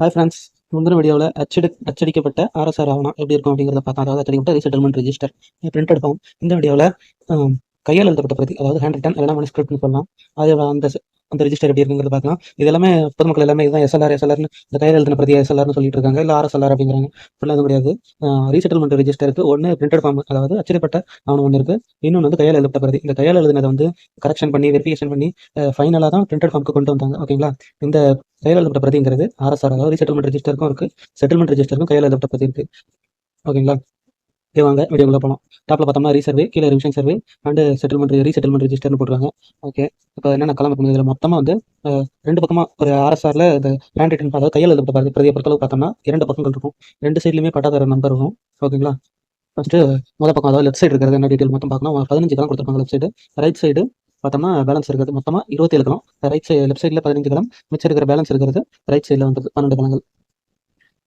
Hi friends முந்தின வீடியோவில் அச்சடி அச்சடிக்கப்பட்ட RSR ஆவணம் எப்படி இருக்கும் அப்படிங்கிறத பார்த்தோம் அதாவது அச்சடிக்கப்பட்ட ரீசெட்டில்மெண்ட் ரெஜிஸ்டர் பிரிண்டட் ஃபார்ம் இந்த வீடியோவில் கையால் எழுதப்பட்ட பிரதி அதாவது ஹேண்ட் ரிட்டன் இல்லைனா மனுஸ்கிரிப்ட்னு சொல்லலாம். அது அந்த அந்த ரிஜிஸ்டர் எப்படி இருக்குங்கிறது பார்க்கலாம். இது எல்லாமே பொதுமக்கள் எல்லாமே இதுதான் எஸ்எல்ஆர் எஸ்எல்ஆர்னு இந்த கையில் எழுதின பிரதி எஸ்எல்ஆர்னு சொல்லிட்டு இருக்காங்க. இல்லை ஆர்எஸ்எல்ஆர் அப்படிங்கிறாங்க. ஃபுல்லாக அது கிடையாது. ரீசெட்டில்மெண்ட் ரெஜிஸ்டருக்கு ஒன்று பிரிண்டட் ஃபார்ம் அதாவது அச்சடிப்பட்ட ஆவணம் ஒன்று இருக்குது இன்னொன்று வந்து கையால் எழுதப்பட்ட பிரதி. இந்த கையால் எழுதினதை வந்து கரெக்ஷன் பண்ணி வெரிஃபிகேஷன் பண்ணி ஃபைனலாக தான் பிரிண்டட் ஃபார்முக்கு கொண்டு வந்தாங்க. ஓகேங்களா இந்த கையில் எழுதப்பட்ட பிரதிங்கிறது ஆர்எஸ்ஆர் அதாவது ரீசெட்டில்மெண்ட் ரெஜிஸ்டருக்கும் இருக்குது செட்டில்மெண்ட் ரெஜிஸ்டருக்கும் கையில் எழுதப்பட்ட பிரதி இருக்குது ஓகேங்களா ஓகே வாங்க வீடியோக்குள்ள போகலாம் டாப்பில் பார்த்தோம்னா ரீசர்வே கீழே revision survey and settlement resettlement ரிஜிஸ்டர்னு போட்டுருக்காங்க. ஓகே இப்போ என்னென்ன கலம் இருக்கும் இதில் மொத்தமாக வந்து ரெண்டு பக்கமாக ஒரு ஆர்எஸ்ஆரில் இந்த ஹேண்ட் ரிட்டன் அதாவது கையில் எழுதப்பட்ட பிரதி பிரதியை பொறுத்தளவு பார்த்தோம்னா இரண்டு பக்கங்கள் இருக்கும். ரெண்டு சைட்லையுமே பட்டாதார நம்பர் இருக்கும் ஓகேங்களா ஃபஸ்ட்டு முதல் பக்கம் அதாவது லெஃப்ட் சைடு இருக்கிறது என்ன டீட்டெயில் மொத்தம் பார்க்கணும்? பதினஞ்சு கலம் கொடுத்துருப்பாங்க லெஃப்ட் சைடு ரைட் சைடு பார்த்தோம்னா பேலன்ஸ் இருக்கிறது. மொத்தமாக இருபத்தி ஏழு கலம் ரைட் சைடு லெஃப்ட் சைடில் பதினஞ்சு கலம். மிச்சம் இருக்கிற பேலன்ஸ் இருக்கிறது. ரைட் சைடில் வந்து பன்னெண்டு கலங்கள்.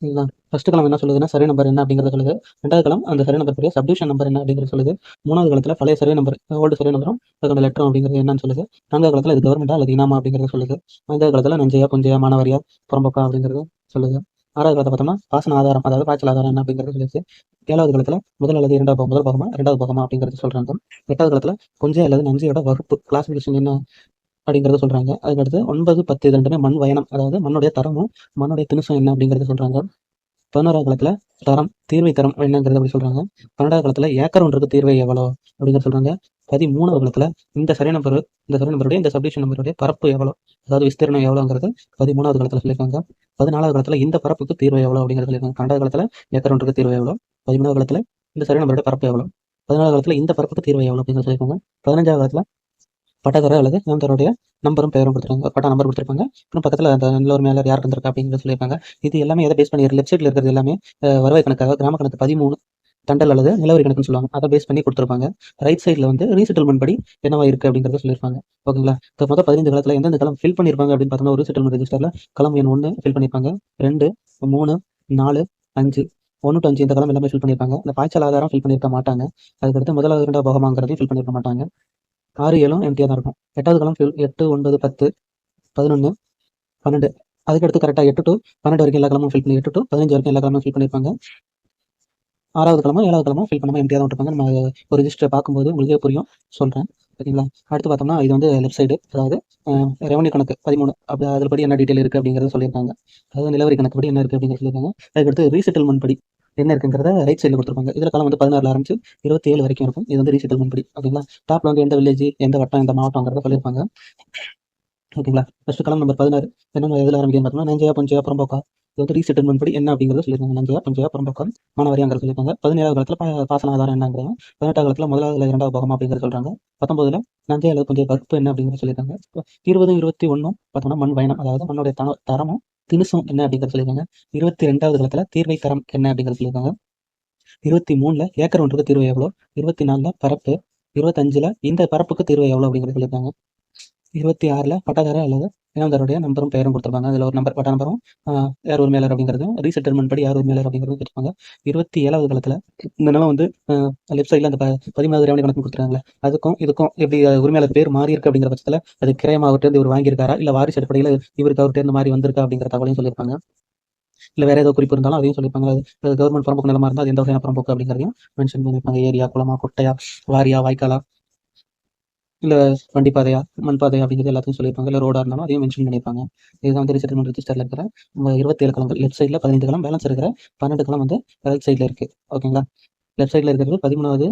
சரிங்களா ஃபர்ஸ்ட் கலம் என்ன சொல்லுதுன்னா சர்வே நம்பர் என்ன அப்படிங்கிறத சொல்லுது. ரெண்டாவது கலம் அந்த சர்வே நம்பர் பெரிய சப்டிவிஷன் நம்பர் என்ன அப்படிங்கிறது சொல்லுது. மூணாவது காலத்தில் பழைய சர்வே நம்பர் ஓல்டு சர்வே நம்பரும் அதோட லெட்டரும் அப்படிங்கிறது என்னன்னு சொல்லுது. நான்காவது காலத்தில் இது கவர்மெண்டா அல்லது இனாமா அப்படிங்கிறத சொல்லுது. ஐந்தாவது காலத்தில் நஞ்சையா புஞ்சையா மாணவரியா புறம்போக்கா அப்படிங்கிறது சொல்லுது. ஆறாவது காலத்தை பார்த்தோம்னா பாசன ஆதாரம் அதாவது பாய்ச்சல் ஆதாரம் என்ன அப்படிங்கிறது சொல்லுது ஏழாவது காலத்தில் முதல் அல்லது இரண்டாவது பாகம், முதல் பாகமா ரெண்டாவது பாகமா அப்படிங்கிறது சொல்றாங்க. எட்டாவது காலத்தில் கொஞ்சம் அல்லது நஞ்சையோட வகுப்பு கிளாசிஃபிகேஷன் என்ன அப்படிங்கிறத சொல்றாங்க. அதுக்கடுத்து ஒன்பது பத்து இது ரெண்டுமே மண் வயனம். அதாவது மண்ணுடைய தரமும் மண்ணுடைய திணுசம் என்ன அப்படிங்கிறத சொல்றாங்க. பதினோராவது காலத்துல தரம் தீர்வை தரம் என்னங்கிறது அப்படி சொல்றாங்க. பன்னெண்டாவது காலத்துல ஏக்கர் ஒன்றுக்கு தீர்வை எவ்வளோ அப்படிங்கிறத சொல்றாங்க. பதிமூணாவது காலத்துல இந்த சரி நம்பர் இந்த சரி நம்பருடைய இந்த சப்டிஷன் நம்பருடைய பரப்பு எவ்வளோ அதாவது விஸ்தீர்ணம் எவ்வளோங்கிறது பதிமூணாவது காலத்துல சொல்லியிருக்காங்க. பதினாலாவது காலத்துல இந்த பரப்புக்கு தீர்வு எவ்வளோ அப்படிங்கிறது சொல்லியிருக்காங்க. பன்னெண்டாவது காலத்துல ஏக்கர் ஒன்றுக்கு தீர்வு எவ்வளோ பதிமூணாவது காலத்துல இந்த சரி நம்பருடைய பரப்பு எவ்வளோ பதினாலாவது காலத்துல இந்த பரப்புக்கு தீர்வு எவ்வளோ அப்படிங்கிறது சொல்லியிருக்காங்க. பதினஞ்சாவது காலத்துல பட்டாதாரர் அல்லது இளந்தருடைய நம்பரும் பெயரும் கொடுத்துருவாங்க பட்டா நம்பர் கொடுத்துருப்பாங்க. அப்புறம் பக்கத்தில் அந்த நல்ல ஒரு மேலே யார் இருந்திருக்கா அப்படிங்கிறத சொல்லியிருப்பாங்க இது எல்லாமே எதை பேஸ் பண்ணி லெஃப்ட் சைடில் இருக்கிறது எல்லாமே வருவாய் கணக்காக கிராம கணக்கு பதிமூணு தண்டல் அல்லது நிலவரி கணக்குன்னு சொல்லுவாங்க. அதை பேஸ் பண்ணி கொடுத்துருப்பாங்க. ரைட் சைடில் வந்து ரீசெட்டில்மெண்ட் படி என்னவா இருக்குது அப்படிங்கிறத சொல்லியிருப்பாங்க. ஓகேங்களா? இப்போ மொத்தம் பதினஞ்சு காலத்தில் எந்தெந்த காலம் ஃபில் பண்ணியிருப்பாங்க அப்படின்னு பார்த்தோம்னா ஒரு செட்டில்மெண்ட் ரெஜிஸ்டரில் களம் எண் ஒன்று ஃபில் பண்ணியிருப்பாங்க. ரெண்டு மூணு நாலு அஞ்சு. ஒன்று டு அஞ்சு இந்த காலம் எல்லாமே ஃபில் பண்ணியிருப்பாங்க. இந்த பாய்ச்சல் ஆதாரம் ஃபில் பண்ணியிருக்க மாட்டாங்க. அதுக்கடுத்து முதலாவது இரண்டாவது பாகமாங்கிறதையும் ஃபில் பண்ணியிருக்க மாட்டாங்க. ஆறு ஏழும் எம்டியாக தான் இருக்கும். எட்டாவது காலம் ஃபியூல் எட்டு ஒன்பது பத்து பதினொன்று பன்னெண்டு. அதுக்கடுத்து கரெக்டாக எட்டு டு பன்னெண்டு வரைக்கும் எல்லா கிழமும் ஃபில் பண்ணி எட்டு டு பதினஞ்சு வரைக்கும் எல்லா கிழமும் ஃபில் பண்ணியிருப்பாங்க. ஆறாவது கிழமை ஏழாவது கிழமை ஃபில் பண்ணாமல் எம்டியாக தான் விட்டுருப்பாங்க. நம்ம ஒரு ரிஜிஸ்டர் பார்க்கும்போது உங்களுக்கே புரியும் சொல்கிறேன் ஓகேங்களா அடுத்து பார்த்தோம்னா இது வந்து லெஃப்ட் சைடு அதாவது ரெவன்யூ கணக்கு பதிமூணு. அப்படி அதில் படி என்ன டீட்டெயில் இருக்குது அப்படிங்கிறத சொல்லியிருக்காங்க. அதாவது நிலவரி கணக்கு படி என்ன இருக்குது அப்படிங்கிறத சொல்லியிருக்காங்க. அதுக்கடுத்து ரீசெட்டில்மெண்ட் படி. என்ன இருக்குங்கிறத ரைட் சைடில் கொடுத்துருப்பாங்க. இதில் காலம் வந்து பதினாறுல ஆரம்பிச்சு இருபத்தி ஏழு வரைக்கும் இருக்கும். இது வந்து ரீசெட்டில்மெண்ட் படி ஓகேங்களா? டாப்ல வந்து எந்த வில்லேஜ் எந்த வட்டம் எந்த மாவட்டங்கிறத சொல்லியிருப்பாங்க. ஓகேங்களா? ஃபர்ஸ்ட் காலம் நம்பர் பதினாறு. என்னென்ன எதில் ஆரம்பிக்கும் பார்த்தோம்னா நஞ்சையா பஞ்சையா புறம்போக்கா. இது வந்து ரீசெட்டில்மெண்ட் படி என்ன அப்படிங்கிறத சொல்லியிருக்காங்க. நஞ்சையா பஞ்சையா புறம்போக்கா மானவரியாங்கிறத சொல்லியிருக்காங்க. பதினேழாவது காலத்தில் பா- பாசன ஆதாரம் என்னங்கிறாங்க பதினெட்டாவது காலத்தில் முதலாவது இரண்டாவது பாகம் அப்படிங்கிறத சொல்றாங்க. பத்தொன்பதுல நஞ்சை அளவு கொஞ்சம் என்ன அப்படிங்கிறத சொல்லியிருக்காங்க. இருபது இருபத்தி ஒன்றும் பார்த்தோம்னா மண் பயணம். அதாவது மண்ணுடைய தன தரமும் திணுசும் என்ன அப்படிங்கிறது சொல்லியிருக்காங்க. இருபத்தி ரெண்டாவது காலத்தில் தீர்வை தரம் என்ன அப்படிங்கிறது சொல்லியிருக்காங்க. இருபத்தி மூணுல ஏக்கர் ஒன்றுக்கு தீர்வு எவ்வளோ? இருபத்தி நாலுல பரப்பு. இருபத்தஞ்சுல இந்த பரப்புக்கு தீர்வு எவ்வளோ அப்படிங்கிறது சொல்லியிருக்காங்க. இருபத்தி ஆறில் பட்டாதார அல்லது இனந்தருடைய நம்பரும் பெயரும் கொடுத்துருப்பாங்க அதில் ஒரு நம்பர் பட்டா நம்பரும் யார் யார் உரிமையாளர் அப்படிங்கிறது ரீசெட்டில்மெண்ட் படி யார் ஒரு மேலர் அப்படிங்கிறது கொடுத்துருப்பாங்க இருபத்தி ஏழாவது காலத்தில் இந்த நிலம் வந்து லெஃப்ட் சைடில் அந்த ப- பதிமூணாவது ரெவன்யூ கணக்கு கொடுத்துருக்காங்களே அதுக்கும் இதுக்கும் எப்படி உரிமையாளர் பேர் மாறி இருக்கு அப்படிங்கிற பட்சத்தில் அது கிரயம் அவர்கிட்ட இவர் வாங்கியிருக்காரா இல்லை வாரிசு அடிப்படையில் இவருக்கு அவர்கிட்ட இந்த மாதிரி வந்திருக்கா அப்படிங்கிற தகவலையும் சொல்லியிருப்பாங்க. இல்லை வேறு ஏதோ குறிப்பு இருந்தாலும் அதையும் சொல்லியிருப்பாங்க. அது கவர்மெண்ட் புறம்போக்கு நிலமா இருந்தால் அது எந்த வகையான புறம்போக்கு அப்படிங்கிறதையும் மென்ஷன் பண்ணியிருப்பாங்க. ஏரியா குளமா குட்டையா வாரியா வாய்க்காலா இல்லை வண்டி பாதையா மண் பாதையா அப்படிங்கிறது எல்லாத்தையும் சொல்லியிருப்பாங்க. இல்லை ரோடாக இருந்தாலும் அதையும் மென்ஷன் பண்ணியிருப்பாங்க. இதுதான் வந்து ரிசெட்டில்மெண்ட் ரிஜிஸ்டரில் இருக்கிற இருபத்தி ஏழு லெஃப்ட் சைடில் பதினைந்து கிழமை பேலன்ஸ் இருக்கிற பன்னெண்டு கிழமை வந்து ரைட் சைடில் இருக்குது ஓகேங்களா லெஃப்ட் சைடில் இருக்கிறது பதிமூணாவது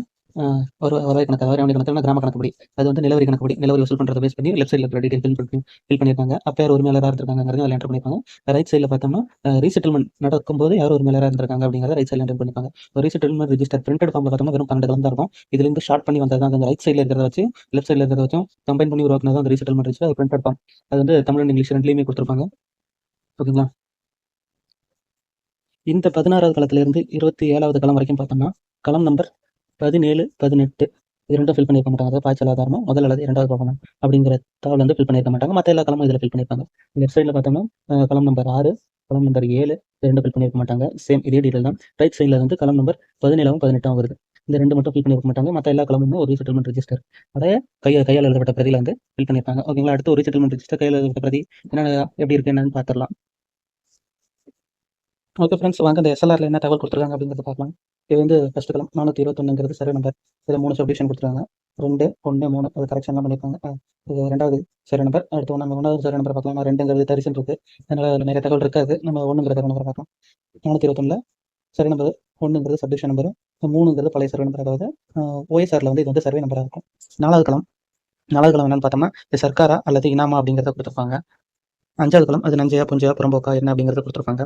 ஒரு வருவாய் கணக்கு அதாவது ரெவன்யூ கணக்கு கிராம கணக்குப்படி. அது வந்து நிலவரி கணக்குப்படி. நிலவரி வசூல் பண்ணுறதை பேஸ் பண்ணி லெஃப்ட் சைடில் இருக்கிற டீட்டெயில் ஃபில் பண்ணி ஃபில் பண்ணியிருக்காங்க. அப்போ யார் உரிமையாளராக இருந்திருக்காங்கிறது அதில் என்டர் பண்ணிப்பாங்க ரைட் சைடில் பார்த்தோம்னா ரீசெட்டில்மெண்ட் நடக்கும்போது யார் உரிமையாளராக இருந்திருக்காங்க அப்படிங்கிறத ரைட் சைடில் என்டர் பண்ணிப்பாங்க ரீசெட்டில்மெண்ட் ரிஜிஸ்டர் பிரிண்டட் ஃபார்மில் பார்த்தோம்னா வெறும் பன்னெண்டு தான் இருக்கும். இதுலேருந்து ஷார்ட் பண்ணி வந்தது தான் அந்த ரைட் சைடில் இருக்கிறத வச்சு லெஃப்ட் சைடில் இருக்கிறத வச்சும் கம்பைன் பண்ணி உருவாக்குனது தான் அந்த ரீசெட்டில்மெண்ட் ரிஜிஸ்டர் அது பிரிண்டட் ஃபார்ம் அது வந்து தமிழ் அண்ட் இங்கிலீஷ் ரெண்டுலேயுமே கொடுத்துருப்பாங்க. ஓகேங்களா? இந்த பதினாறாவது காலத்திலிருந்து இருபத்தி ஏழாவது காலம் வரைக்கும் பார்த்தோம்னா களம் நம்பர் பதினேழு பதினெட்டு. இது ரெண்டும் ஃபில் பண்ணியிருக்க மாட்டாங்க. அதாவது பாய்ச்சல் ஆதாரமும் முதல் அல்லது இரண்டாவது பாகமும் அப்படிங்கிற தகவல் வந்து ஃபில் பண்ணியிருக்க மாட்டாங்க. மற்ற எல்லா களமும் இதில் ஃபில் பண்ணியிருப்பாங்க. லெஃப்ட் சைடில் பார்த்தோம்னா கலம் களம் நம்பர் ஆறு களம் நம்பர் ஏழு ரெண்டும் ஃபில் பண்ணியிருக்க மாட்டாங்க. சேம் இதே டீட்டெயில் தான். ரைட் சைடில் வந்து களம் நம்பர் பதினேழாவும் பதினெட்டாவும் வருது. இந்த ரெண்டு மட்டும் ஃபில் பண்ணியிருக்க மாட்டாங்க. மற்ற எல்லா களமுமே ஒரு செட்டில்மெண்ட் ரிஜிஸ்டர் அதே கையை கையால் எழுதப்பட்ட பிரதியில் வந்து ஃபில் பண்ணியிருப்பாங்க. ஓகேங்களா? அடுத்து ஒரு செட்டில்மெண்ட் ரிஜிஸ்டர் கையில் எழுதப்பட்ட பிரதி என்ன எப்படி இருக்கு என்னன்னு பார்த்துடலாம். ஓகே ஃப்ரெண்ட்ஸ் வாங்க. இந்த எஸ்எல்ஆரில் என்ன தகவல் கொடுத்துருக்காங்க அப்படிங்கிறத பார்க்கலாம். இது வந்து ஃபஸ்ட்டு கலம் நானூற்றி இருபத்தொன்னுங்கிறது சரி நம்பர் இதில் மூணு சப்டிஷன் கொடுத்துருக்காங்க. ரெண்டு ஒன்று மூணு அது கரெக்ஷன்லாம் பண்ணியிருக்காங்க. இது ரெண்டாவது சரி நம்பர் அடுத்து நம்ம ஒன்றாவது சரி நம்பர் பார்க்கலாம். ரெண்டுங்கிறது தரிசன் இருக்குது அதனால் அதில் நிறைய தகவல் இருக்காது. நம்ம ஒன்றுங்கிற தகவல் நம்பர் பார்க்கலாம். நானூற்றி இருபத்தொன்னில் சரி நம்பர் ஒன்றுங்கிறது சப்டிஷன் நம்பர் மூணுங்கிறது பழைய சர்வே நம்பர் அதாவது ஓஎஸ்ஆரில் வந்து இது வந்து சர்வே நம்பராக இருக்கும். நாலாவது களம் நாலாவது கிளம் என்னன்னு பார்த்தோம்னா இது சர்க்காரா அல்லது இனாமா அப்படிங்கிறத கொடுத்துருப்பாங்க. அஞ்சாவது களம் அது நஞ்சையா புஞ்சையா புறம்போக்கா என்ன அப்படிங்கிறது கொடுத்துருப்பாங்க.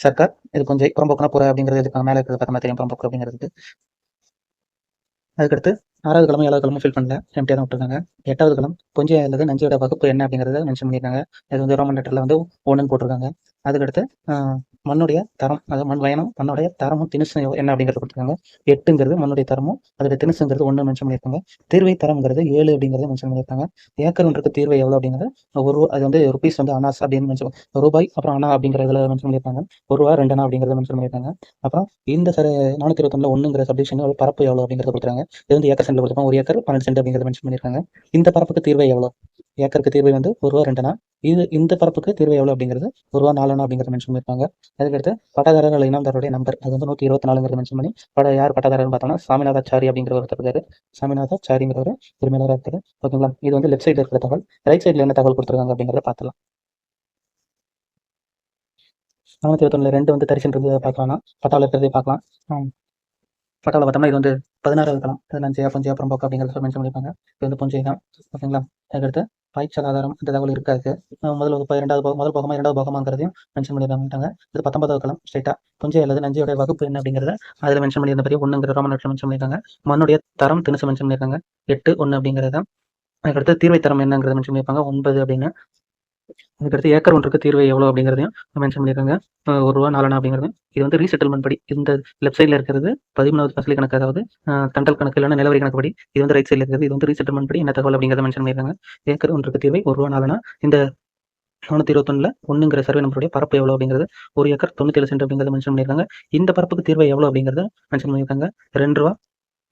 சர்க்கார் இது கொஞ்சம் புறம்போக்குனா புற அப்படிங்கிறது இதுக்கு மேலே இருக்கிறது பக்கமாக தெரியும் புறம்போக்கு அப்படிங்கிறதுக்கு. அதுக்கடுத்து ஆறாவது கிழமை ஏழாவது கிழமை ஃபில் பண்ணல எம்டியாக தான் விட்டுருக்காங்க. எட்டாவது கிழம் கொஞ்சம் அல்லது நஞ்சோட வகுப்பு என்ன அப்படிங்கிறத மென்ஷன் பண்ணியிருக்காங்க. இது வந்து ரோமன் லெட்டரில் வந்து ஒன்றுன்னு போட்டிருக்காங்க. அதுக்கடுத்து மண்ணுடைய தரம் அதாவது மண் வயனம் மண்ணுடைய தரமும் திணுசும் என்ன அப்படிங்கிறத கொடுத்துருக்காங்க. எட்டுங்கிறது மண்ணுடைய தரமும் அதோட திணுசுங்கிறது ஒன்று மென்ஷன் பண்ணியிருக்காங்க. தீர்வை தரம்ங்கிறது ஏழு அப்படிங்கிறத மென்ஷன் பண்ணியிருக்காங்க. ஏக்கர் ஒன்றுக்கு தீர்வை எவ்வளோ அப்படிங்கிறது ஒரு அது வந்து ருபீஸ் வந்து அனாஸ் அப்படின்னு மென்ஷன் ரூபாய் அப்புறம் அண்ணா அப்படிங்கிறதுல மென்ஷன் பண்ணியிருக்காங்க. ஒரு ரூபா ரெண்டு அண்ணா அப்படிங்கிறத மென்ஷன் பண்ணியிருக்காங்க. அப்புறம் இந்த சர நானூற்றி இருபத்தொன்னில் ஒன்றுங்கிற சப்டிஷன் பரப்பு எவ்வளோ அப்படிங்கிறத கொடுத்துருக்காங்க. இது வந்து ஏக்கர் சென்ட்ல கொடுத்துருக்காங்க ஒரு ஏக்கர் பன்னெண்டு சென்ட் அப்படிங்கிறத மென்ஷன் பண்ணியிருக்காங்க. இந்த பரப்புக்கு தீர்வை எவ்வளோ ஏக்கருக்கு தீர்வை வந்து ஒரு ரூபா ரெண்டுனா. இது இந்த பரப்புக்கு தீர்வு எவ்வளோ அப்படிங்கிறது ஒரு ரூபா நாலுனா அப்படிங்கிறத மென்ஷன் பண்ணியிருப்பாங்க அதுக்கடுத்து பட்டதாரர்கள் இனாம்தாருடைய நம்பர் அது வந்து நூற்றி இருபத்தி நாலுங்கிறது மென்ஷன் பண்ணி பட யார் பட்டதாரர்னு பார்த்தோம்னா சாமிநாதாச்சாரி அப்படிங்கிற ஒருத்தர் இருக்காரு சாமிநாதாச்சாரிங்கிற ஒரு உரிமையாளராக இருக்காரு. ஓகேங்களா? இது வந்து லெஃப்ட் சைடில் இருக்கிற தகவல். ரைட் சைடில் என்ன தகவல் கொடுத்துருக்காங்க அப்படிங்கிறத பார்த்துலாம் நானூற்றி இருபத்தொன்னில் ரெண்டு வந்து தரிசன் இருக்கிறத பார்க்கலாம் பட்டாவில் இருக்கிறதே பார்க்கலாம். பட்டாவில் பார்த்தோம்னா இது வந்து பதினாறு இருக்கலாம் பதினஞ்சு நஞ்சையா அப்புறம் போக்கு அப்படிங்கிறத மென்ஷன் பண்ணியிருப்பாங்க இது வந்து புஞ்சை தான் ஓகேங்களா? அதுக்கடுத்து பாய்ச்சல் ஆதாரம் இந்த தகவல் இருக்காது. முதல் வகுப்பு இரண்டாவது பாகம் முதல் போகமா இரண்டாவது பாகமாங்கிறதையும் மென்ஷன் பண்ணியிருக்காங்க இது பத்தொன்பதாவது களம் ஸ்ட்ரைட்டா புஞ்சை அல்லது நஞ்சியோட வகுப்பு என்ன அப்படிங்கிறத அதில் மென்ஷன் பண்ணியிருந்த பெரிய ஒன்றுங்கிற ரோமன் மென்ஷன் பண்ணியிருக்காங்க. மண்ணுடைய தரம் திணுசு மென்ஷன் பண்ணியிருக்காங்க. எட்டு ஒன்று அப்படிங்கிறத அதுக்கடுத்து தீர்வை தரம் என்னங்கிறத மென்ஷன் பண்ணியிருப்பாங்க. ஒன்பது அப்படின்னு அதுக்கடுத்து ஏக்கர் ஒன்றுக்கு தீர்வு எவ்வளோ அப்படிங்கிறதையும் மென்ஷன் பண்ணியிருக்காங்க. ஒரு ரூபா நாலனா அப்படிங்கிறது. இது வந்து ரீசெட்டில்மெண்ட் படி. இந்த லெஃப்ட் சைடில் இருக்கிறது பதிமூணாவது பசலி கணக்கு அதாவது தண்டல் கணக்கு இல்லைனா நிலவரி கணக்கு படி இது வந்து ரைட் சைடில் இருக்கிறது. இது வந்து ரீசெட்டில்மெண்ட் படி என்ன தகவல் அப்படிங்கிறத மென்ஷன் பண்ணியிருக்காங்க. ஏக்கர் ஒன்றுக்கு தீர்வை ஒரு ரூபா நாலனா இந்த நானூற்றி இருபத்தொன்னில் ஒன்றுங்கிற சர்வே நம்பருடைய பரப்பு எவ்வளோ அப்படிங்கிறது. ஒரு ஏக்கர் தொண்ணூற்றி ஏழு சென்ட் அப்படிங்கிறத மென்ஷன் பண்ணியிருக்காங்க. இந்த பரப்புக்கு தீர்வை எவ்வளோ அப்படிங்கிறத மென்ஷன் பண்ணியிருக்காங்க. ரெண்டு ரூபா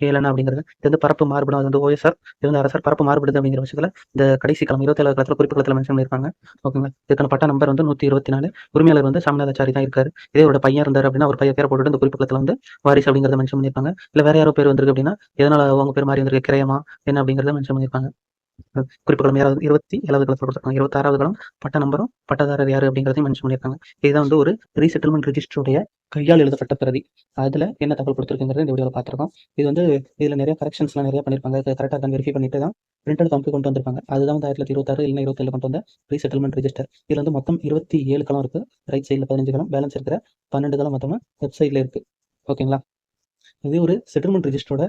ஏழனா அப்படிங்கிறது. இது வந்து பரப்பு மாறுபடும். அது வந்து ஓஎஸ்ஆர் இது வந்து அரசர் பரப்பு மாறுபடுது அப்படிங்கிற விஷயத்தில் இந்த கடைசி கிழமை இருபத்தேழு காலத்தில் குறிப்பு காலத்தில் மென்ஷன் பண்ணியிருப்பாங்க ஓகேங்களா இதுக்கான பட்டா நம்பர் வந்து நூற்றி இருபத்தி நாலு உரிமையாளர் வந்து சாமிநாதாச்சாரி தான் இருக்காரு. இதே ஒரு பையன் இருந்தார் அப்படின்னா ஒரு பையன் பேர் போட்டு இந்த குறிப்பு காலத்தில் வந்து வாரிசு அப்படிங்கிறத மென்ஷன் பண்ணியிருப்பாங்க இல்லை வேற யாரோ பேர் வந்திருக்கு அப்படின்னா எதனால அவங்க பேர் மாறி வந்திருக்கு? கிரயமா? என்ன அப்படிங்கிறத மென்ஷன் பண்ணியிருப்பாங்க குறிப்புகளும் குறிப்பு யாராவது இருபத்தி ஏழாவது காலத்தில் கொடுத்துருக்காங்க இருபத்தாறாவது காலம் பட்ட நம்பரும் பட்டதாரர் யாரு அப்படிங்கிறதையும் மென்ஷன் பண்ணியிருக்காங்க. இதுதான் வந்து ஒரு ரீசெட்டில்மெண்ட் ரிஜிஸ்டருடைய கையால் எழுதப்பட்ட பிரதி. அதில் என்ன தகவல் கொடுத்துருக்குங்கிறது இந்த வீடியோவில் பார்த்துருக்கோம். இது வந்து இதில் நிறைய கரெக்ஷன்ஸ்லாம் நிறைய பண்ணியிருப்பாங்க. கரெக்டாக தான் வெரிஃபை பண்ணிட்டு தான் பிரிண்டட் காப்பி கொண்டு வந்திருப்பாங்க. அதுதான் வந்து ஆயிரத்தி இருபத்தாறு இல்லை இருபத்தேழு கொண்டு வந்த ரீசெட்டில்மெண்ட் ரிஜிஸ்டர் இதில் வந்து மொத்தம் இருபத்தி ஏழு காலம் இருக்குது ரைட் சைடில் பதினஞ்சு காலம் பேலன்ஸ் இருக்கிற பன்னெண்டு காலம் மொத்தமாக வெப்சைட்டில் இருக்குது ஓகேங்களா இதே ஒரு செட்டில்மெண்ட் ரிஜிஸ்டரோட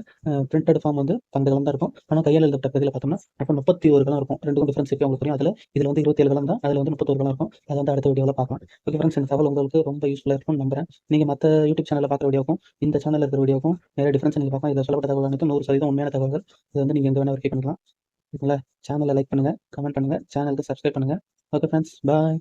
பிரிண்டட் ஃபார்ம் வந்து பன்னெண்டு தான் இருக்கும். ஆனால் கையால் எழுதப்பட்ட பிரதியில் பார்த்தோம்னா அப்போ முப்பத்தி ஒரு கலாம் இருக்கும். ரெண்டு டிஃபரன்ஸ் இப்போ உங்களுக்கு தெரியும். அதில் இதில் வந்து இருபத்தி ஏழு களம் தான் அதில் வந்து முப்பத்தொரு கலாம் இருக்கும். அதை வந்து அடுத்த வீடியோவில் பார்க்கலாம். ஓகே ஃப்ரெண்ட்ஸ் இந்த தகவல் உங்களுக்கு ரொம்ப யூஸ்ஃபுல்லாக இருக்கும்னு நம்புறேன். நீங்கள் மற்ற யூடியூப் சேனலில் பார்க்குற வீடியோக்கும் இந்த சேனலில் இருக்கிற வீடியோக்கும் நிறைய டிஃபரன்ஸ் நீங்கள் பார்க்கலாம். இதில் சொல்லப்பட்ட தகவல் அனைத்தும் நூறு சதவீதம் உண்மையான தகவல்கள். இது வந்து நீங்கள் எங்கே வேணால் வெரிஃபை பண்ணிக்கலாம் ஓகேங்களா சேனலை லைக் பண்ணுங்கள் கமெண்ட் பண்ணுங்கள் சேனலுக்கு சப்ஸ்கிரைப் பண்ணுங்கள் ஓகே ஃப்ரெண்ட்ஸ் பாய்